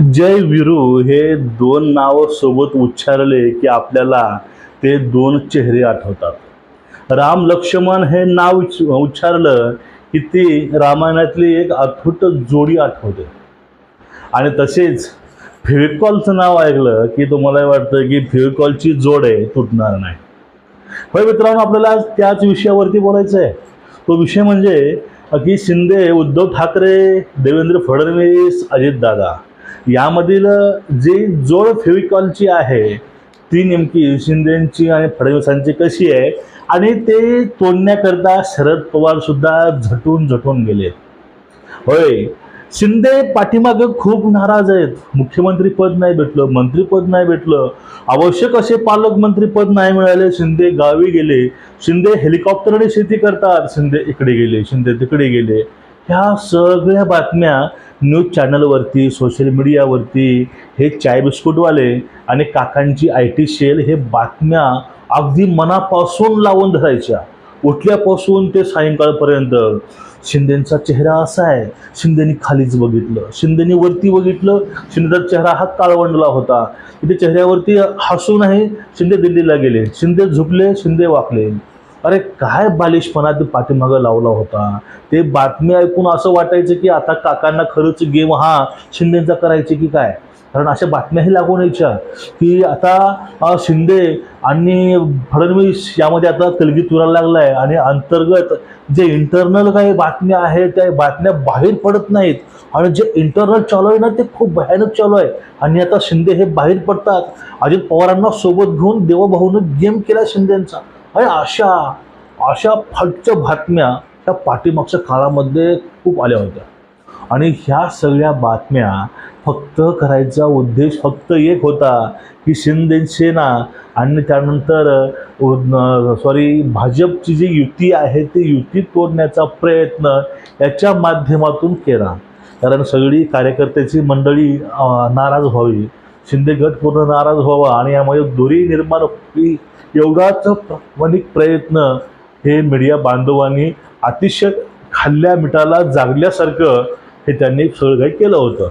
जय विरू हे दोन नावसोबत उच्चारले की आपल्याला ते दोन चेहरे आठवतात. राम लक्ष्मण हे नाव उच्च- उच्चारलं की ती रामायणातली एक अद्भुत जोडी आठवते. आणि तसेच फेविकॉलचं नाव ऐकलं की तुम्हाला वाटतं की फिविकॉलची जोड आहे तुटणार नाही. होय मित्रांनो आपल्याला आज त्याच विषयावरती बोलायचं आहे. तो विषय म्हणजे की शिंदे उद्धव ठाकरे देवेंद्र फडणवीस अजितदादा. यामधील जी जोड फेविकॉलची आहे ती नेमकी शिंदेची आणि फडणवीसांची कशी आहे? आणि ते तोडण्याकरता शरद पवार सुद्धा झटून झटून गेले. होय शिंदे पाठीमागं खूप नाराज आहेत. मुख्यमंत्री पद नाही भेटलं मंत्रीपद नाही भेटलं. आवश्यक असे पालकमंत्री पद नाही मिळाले. शिंदे गावी गेले. शिंदे हेलिकॉप्टरने शेती करतात. शिंदे इकडे गेले शिंदे तिकडे गेले. ह्या सगळ्या बातम्या न्यूज चॅनलवरती सोशल मीडियावरती हे चाय बिस्कुटवाले आणि काकांची आय टी शेल हे बातम्या अगदी मनापासून लावून धरायच्या. उठल्यापासून ते सायंकाळपर्यंत शिंदेचा चेहरा असा आहे. शिंदेनी खालीच बघितलं. शिंदेनी वरती बघितलं. शिंदेचा चेहरा हा काळवंडला होता. तिथे चेहऱ्यावरती हसून आहे. शिंदे दिल्लीला गेले. शिंदे झुपले शिंदे वाकले. अरे काय बालिशपणा ते पाठीमागं लावला होता? ते बातमी ऐकून असं वाटायचं की आता काकांना खरंच गेम हा शिंदेचा करायचे की काय? कारण अशा बातम्याही लागून यायच्या की आता शिंदे आणि फडणवीस यामध्ये आता तलगी तुरायला लागला आहे आणि अंतर्गत जे इंटरनल काही बातम्या आहेत त्या बातम्या बाहेर पडत नाहीत. आणि जे इंटरनल चालू आहे ना ते खूप भयानक चालू आहे. आणि आता शिंदे हे बाहेर पडतात. अजित पवारांना सोबत घेऊन देवाभाऊनं गेम केला शिंदेंचा. अरे अशा अशा फालच्या बातम्या त्या पाठीमागच्या काळामध्ये खूप आल्या होत्या. आणि ह्या सगळ्या बातम्या फक्त करायचा उद्देश फक्त एक होता की शिंदे सेना आणि त्यानंतर सॉरी भाजपची जी युती आहे ती युती तोडण्याचा प्रयत्न याच्या माध्यमातून केला. कारण सगळी कार्यकर्त्याची मंडळी नाराज व्हावी. शिंदे गट पूर्ण नाराज व्हावा आणि यामध्ये दोरी निर्माण व्हावी एवढाच प्रामाणिक प्रयत्न हे मीडिया बांधवांनी अतिशय खाल्ल्या मिठाला जागल्यासारखं हे त्यांनी सगळं काही केलं होतं.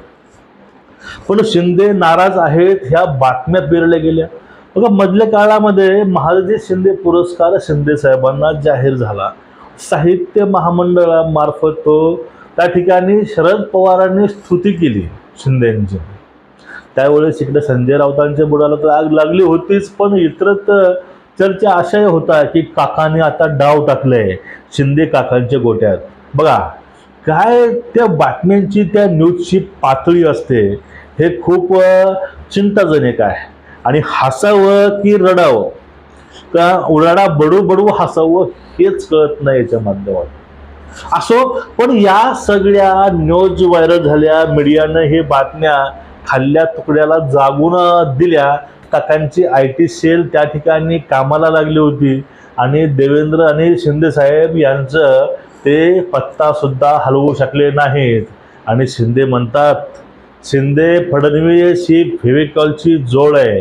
पण शिंदे नाराज आहेत ह्या बातम्या पेरल्या गेल्या. बघा मधल्या काळामध्ये महाराजी शिंदे पुरस्कार शिंदे साहेबांना जाहीर झाला. साहित्य महामंडळामार्फत तो त्या ठिकाणी शरद पवारांनी स्तुती केली शिंदेंची त्यावेळेस इकडे संजय राऊतांच्या बुडाला तर आग लागली होतीच पण इतरत चर्चा अशाही होता की काकाने आता डाव टाकले शिंदे काकांच्या गोट्यात. बघा काय त्या बातम्यांची त्या न्यूजची पातळी असते हे खूप चिंताजनक आहे. आणि हसावं की रडावं? का उराडा बडू बडू हसावं हेच कळत नाही याच्या माध्यमात असो पण या सगळ्या न्यूज व्हायरल झाल्या मीडियानं हे बातम्या खाल्ल्या तुकड्याला जागून दिल्या. काकांची आय टी सेल त्या ठिकाणी कामाला लागली होती. आणि देवेंद्र आणि शिंदेसाहेब यांचं ते पत्तासुद्धा हलवू शकले नाहीत. आणि शिंदे म्हणतात शिंदे फडणवीस ही फेविकॉलची जोड आहे.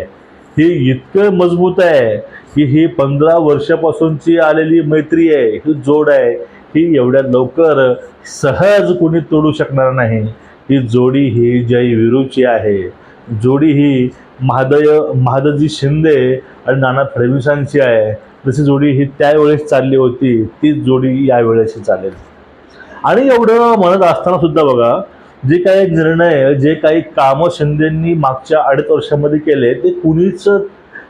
ही इतकं मजबूत आहे की ही पंधरा वर्षापासूनची आलेली मैत्री आहे. ही जोड आहे. ही एवढ्या लवकर सहज कोणी तोडू शकणार नाही. ही जोडी ही जय विरूची आहे. जोडी ही महादय महादजी शिंदे आणि नाना फडणवीसांची आहे. तशी जोडी ही त्यावेळेस चालली होती. तीच जोडी यावेळेसही चालेल. आणि एवढं म्हणत असताना सुद्धा बघा जे काही निर्णय जे काही कामं शिंदेंनी मागच्या अडीच वर्षामध्ये केले ते कुणीच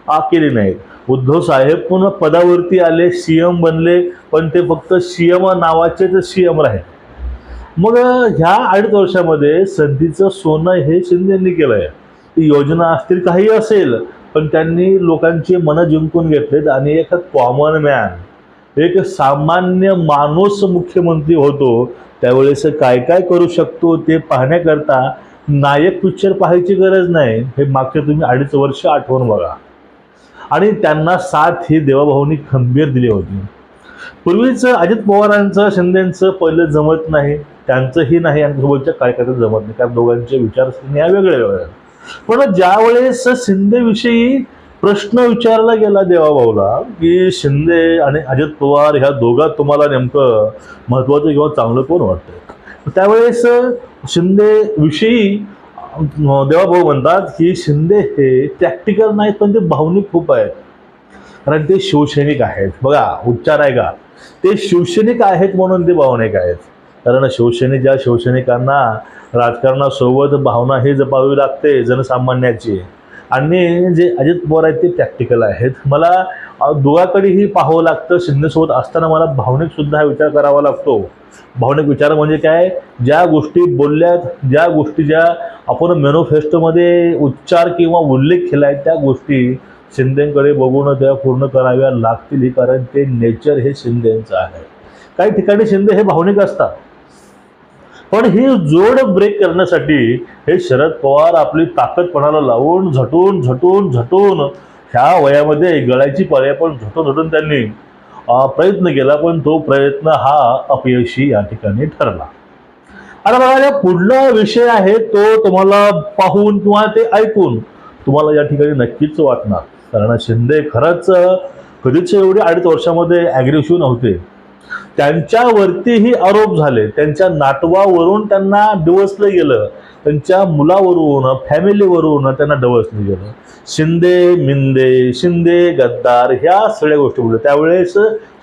आ, केले नाहीत. उद्धव साहेब पुन्हा पदावरती आले सी एम बनले पण ते फक्त सी एम नावाचे सी एम राहिले. मग ह्या अडीच वर्षामध्ये संधीचं सोनं हे शिंदेंनी केलं आहे ती योजना असतील काही असेल पण त्यांनी लोकांची मनं जिंकून घेतलेत आणि एक कॉमन मॅन एक सामान्य माणूस मुख्यमंत्री होतो. त्यावेळेस काय काय करू शकतो ते पाहण्याकरता नायक पिक्चर पाहायची गरज नाही. हे मागचे तुम्ही अडीच वर्ष आठवण बघा. आणि त्यांना साथ ही देवाभाऊनी खंबीर दिली होती. पूर्वीच अजित पवारांचं शिंदेचं पहिलं जमत नाही. त्यांचंही नाही आणि सोबतच्या कार्यकर्त्यात जमत नाही. कारण दोघांचे विचारसरणी या वेगळ्या वेगळ्या आहेत. पण ज्यावेळेस शिंदेविषयी प्रश्न विचारला गेला देवाभाऊला की शिंदे आणि अजित पवार ह्या दोघात तुम्हाला नेमकं महत्त्वाचं किंवा चांगलं कोण वाटतं त्यावेळेस शिंदे विषयी देवाभाऊ म्हणतात की शिंदे हे टॅक्टिकल नाहीत पण ते भावनिक खूप आहेत. कारण ते शिवसैनिक आहेत. बघा उच्चार आहे का? ते शिवसैनिक आहेत म्हणून ते भावनिक आहेत. कारण शिवसैनिक ज्या शिवसैनिकांना राजकारणासोबत भावना ही जपावी लागते जनसामान्याची. आणि जे अजित पवार आहेत ते प्रॅक्टिकल आहेत. मला अ, दोघाकडेही पाहावं लागतं. शिंदेसोबत असताना मला भावनिकसुद्धा हा विचार करावा लागतो. भावनिक विचार म्हणजे काय? ज्या गोष्टी बोलल्यात ज्या गोष्टी ज्या आपण मॅनिफेस्टोमध्ये उच्चार किंवा उल्लेख केला आहे त्या गोष्टी शिंदेकडे बघून त्या पूर्ण कराव्या लागतील. कारण ते नेचर हे शिंदेचं आहे. काही ठिकाणी शिंदे हे भावनिक असतात. पण ही जोड ब्रेक करण्यासाठी हे शरद पवार आपली ताकदपणाला लावून झटून झटून झटून ह्या वयामध्ये गळ्याची पर्याय पण झटून झटून त्यांनी प्रयत्न केला पण तो प्रयत्न हा अपयशी या ठिकाणी ठरला. आता बघा पुढला विषय आहे तो तुम्हाला पाहून किंवा ते ऐकून तुम्हाला या ठिकाणी नक्कीच वाटणार. कारण शिंदे खरंच कधीच एवढी अडीच वर्षामध्ये ॲग्रेसिव्ह नव्हते. त्यांच्यावरतीही आरोप झाले. त्यांच्या नातवावरून त्यांना डिवसलं गेलं. त्यांच्या मुलावरून फॅमिलीवरून त्यांना डवसलं गेलं शिंदे मिंदे शिंदे गद्दार ह्या सगळ्या गोष्टी बोलल्या. त्यावेळेस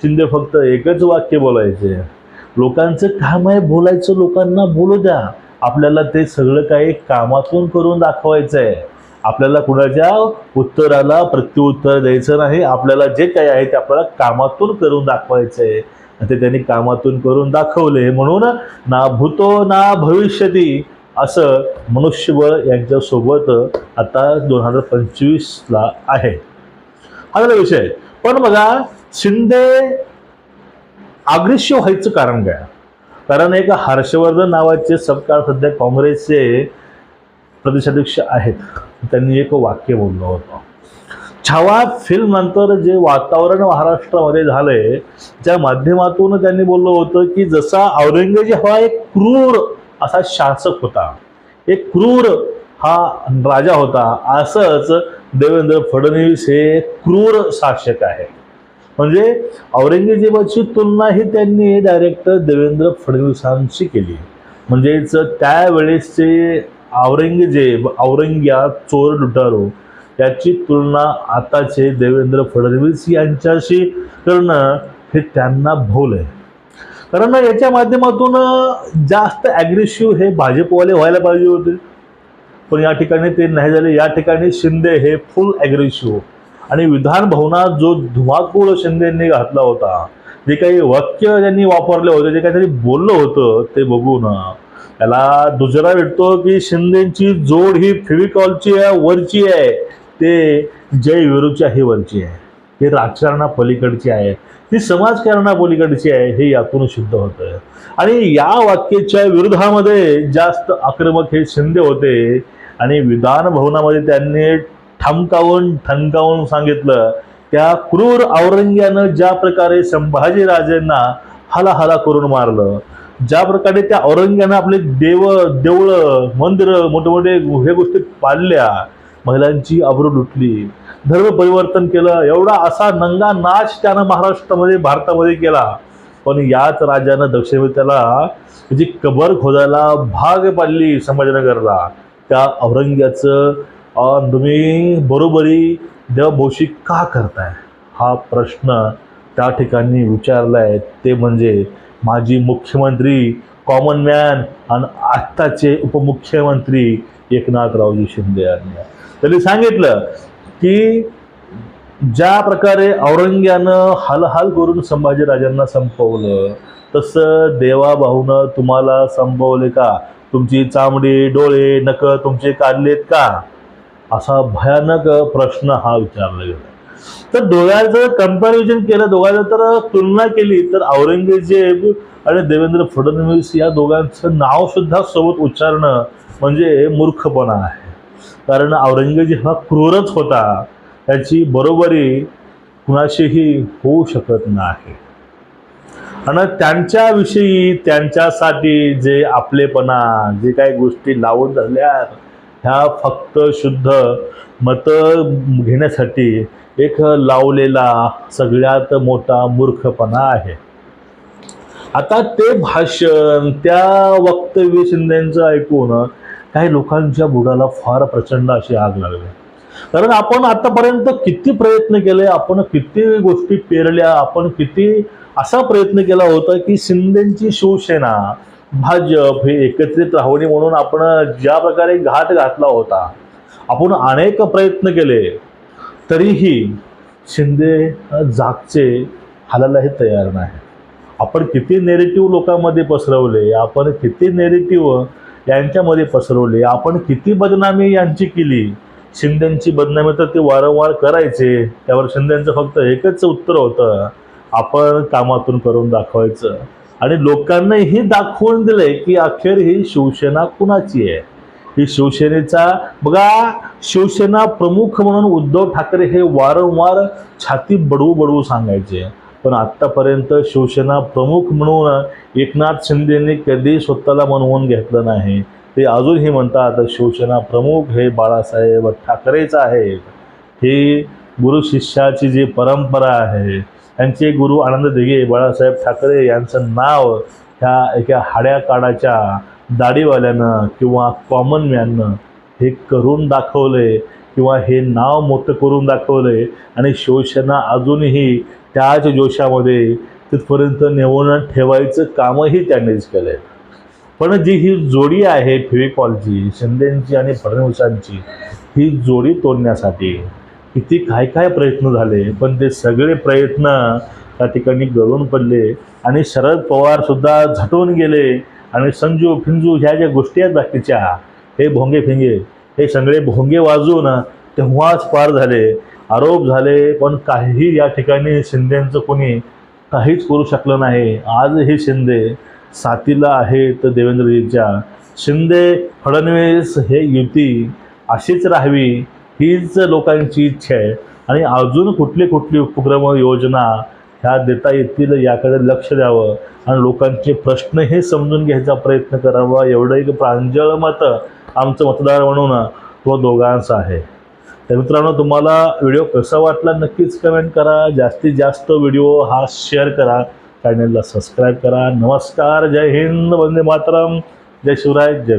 शिंदे फक्त एकच वाक्य बोलायचे. लोकांचं काम आहे बोलायचं लोकांना बोलू द्या. आपल्याला ते सगळं काही कामातून करून दाखवायचं आहे आपल्याला कुणाच्या उत्तराला प्रत्युत्तर द्यायचं नाही. आपल्याला जे काही आहे ते आपल्याला कामातून करून दाखवायचं आहे ते त्यांनी कामातून करून दाखवले. म्हणून ना भूतो ना भविष्यती असं मनुष्यबळ यांच्यासोबत आता दोन हजार पंचवीसला आहे. हा झाला विषय. पण बघा शिंदे अग्रेसिव्ह व्हायचं कारण काय? कारण एक हर्षवर्धन नावाचे सरकार सध्या काँग्रेसचे प्रदेशाध्यक्ष आहेत. त्यांनी एक वाक्य बोललं होतं. छावा फिल्मनंतर जे वातावरण महाराष्ट्रामध्ये झालंय त्या माध्यमातून त्यांनी बोललं होतं की जसा औरंगजेब हा एक क्रूर असा शासक होता एक क्रूर हा राजा होता असंच देवेंद्र फडणवीस हे क्रूर शासक आहे. म्हणजे औरंगजेबाची तुलना ही त्यांनी डायरेक्ट देवेंद्र फडणवीसांशी केली. म्हणजेच त्यावेळेसचे औरंगजेब औरंग्या चोर लुटारो याची तुलना आताचे देवेंद्र फडणवीस यांच्याशी करणं हे त्यांना भोल आहे कारण याच्या माध्यमातून जास्त ॲग्रेसिव्ह हे भाजपवाले व्हायला पाहिजे होते. पण या ठिकाणी ते नाही झाले. या ठिकाणी शिंदे हे फुल ॲग्रेसिव्ह आणि विधान भवनात जो धुमाकूळ शिंदेंनी घातला होता जे काही वाक्य त्यांनी वापरले होते जे काहीतरी बोललं होतं ते बघून त्याला दुसरा भेटतो की शिंदेची जोड ही फेविकॉलची आहे वरची आहे. ते जय विरूची वरची आहे. हे राजकारणा पलीकडची आहे. ती समाजकारणापलीकडची आहे हे यातून सिद्ध होतं आणि या वाक्याच्या विरोधामध्ये जास्त आक्रमक हे शिंदे होते आणि विधान भवनामध्ये त्यांनी ठमकावून ठणकावून सांगितलं त्या क्रूर औरंग्यानं ज्या प्रकारे संभाजीराजेंना हलाहला करून मारलं ज्या प्रकारे त्या औरंग्यानं आपले देव देवळं मंदिरं मोठे मोठे हे गोष्टी पाडल्या महिलांची आबरू लुटली. धर्म परिवर्तन केलं. एवढा असा नंगा नाच त्यानं महाराष्ट्रामध्ये भारतामध्ये केला. पण याच राजानं दक्षिण त्याला त्याची कबर खोदायला भाग पाडली संभाजीनगरला. त्या औरंग्याचं तुम्ही बरोबरी देवभोशी का करताय? हा प्रश्न त्या ठिकाणी विचारलाय. ते म्हणजे माजी मुख्यमंत्री कॉमन मॅन आणि आत्ताचे उपमुख्यमंत्री एकनाथरावजी शिंदे यांनी. त्यांनी सांगितलं की ज्या प्रकारे औरंग्यानं हालहाल करून संभाजीराजांना संपवलं तसं देवाभाऊनं तुम्हाला संपवले का? तुमची चामडी डोळे नख तुमचे काढलेत का? असा भयानक प्रश्न हा विचारला गेला. तर डोळ्याचं कंपॅरिझन केलं दोघांचं तर तुलना केली तर औरंगजेब आणि देवेंद्र फडणवीस या दोघांचं नाव सुद्धा सोबत उच्चारणं म्हणजे मूर्खपणा आहे. कारण औरंगजेब हा क्रूरच होता. त्याची बरोबरी कुणाशीही होऊ शकत नाही. आणि त्यांच्याविषयी त्यांच्यासाठी जे आपलेपणा जे काही गोष्टी लावून धरल्या ह्या फक्त शुद्ध मत घेण्यासाठी एक लावलेला सगळ्यात मोठा मूर्खपणा आहे. आता ते भाषण त्या वक्तव्य शिंदेचं ऐकून काही लोकांच्या बुडाला फार प्रचंड अशी आग लागली. कारण आपण आतापर्यंत किती प्रयत्न केले आपण किती गोष्टी पेरल्या आपण किती असा प्रयत्न केला होता की शिंदेची शिवसेना भाजप हे एकत्रित राहणे म्हणून आपण ज्या प्रकारे घाट घातला होता आपण अनेक प्रयत्न केले तरीही शिंदे जागचे हालायलाही तयार नाही. आपण किती नेरेटिव्ह लोकांमध्ये पसरवले आपण किती नेरेटिव्ह यांच्यामध्ये पसरवले. आपण किती बदनामी यांची केली? शिंदेची बदनामी तर ते वारंवार करायचे. त्यावर शिंदेचं फक्त एकच उत्तर होतं आपण कामातून करून दाखवायचं. आणि लोकांनाही दाखवून दिलंय की अखेर ही शिवसेना कुणाची आहे? ही शिवसेनेचा बघा शिवसेना प्रमुख म्हणून उद्धव ठाकरे हे वारंवार छाती बडवू बडवू सांगायचे. पण आत्तापर्यंत शिवसेना प्रमुख म्हणून एकनाथ शिंदेंनी कधी स्वतःला मनवून घेतलं नाही. ते अजूनही म्हणतात शिवसेना प्रमुख हे बाळासाहेब ठाकरेच आहेत. ही गुरु शिष्याची जी परंपरा आहे त्यांचे गुरु आनंद दिघे बाळासाहेब ठाकरे यांचं नाव ह्या एका हाड्या काडाच्या दाढीवाल्यानं किंवा कॉमन मॅननं हे करून दाखवले. किंवा हे नाव मोठं करून दाखवलं आहे आणि शिवसेना अजूनही त्याच जोशामध्ये तिथपर्यंत नेऊन ठेवायचं कामही त्यांनीच केलं आहे पण जी ही जोडी आहे फेविकॉलची शिंदेची आणि फडणवीसांची ही जोडी तोडण्यासाठी किती काय काय प्रयत्न झाले पण ते सगळे प्रयत्न त्या ठिकाणी गळून पडले आणि शरद पवारसुद्धा झटवून झटून गेले आणि संजू फिंजू ह्या ज्या गोष्टी आहेत बाकीच्या हे भोंगे फिंगे हे सगळे भोंगे वाजून तेव्हाच पार झाले. आरोप झाले पण काहीही या ठिकाणी शिंदेचं कोणी काहीच करू शकलं नाही. आज हे शिंदे साथीला आहेत देवेंद्रजीच्या. शिंदे फडणवीस हे युती अशीच राहावी हीच लोकांची इच्छा आहे. आणि अजून कुठली कुठली उपक्रम योजना ह्या देता येतील याकडे लक्ष द्यावं. आणि लोकांचे प्रश्न हे समजून घ्यायचा प्रयत्न करावा. एवढं एक प्रांजळ मतं आमचं मतदार म्हणून तो दोघांचा आहे. तर मित्रांनो तुम्हाला व्हिडिओ कसा वाटला नक्कीच कमेंट करा. जास्तीत जास्त व्हिडिओ हा शेअर करा. चॅनलला सबस्क्राईब करा. नमस्कार. जय हिंद. वंदे मातरम. जय शिवराय. जय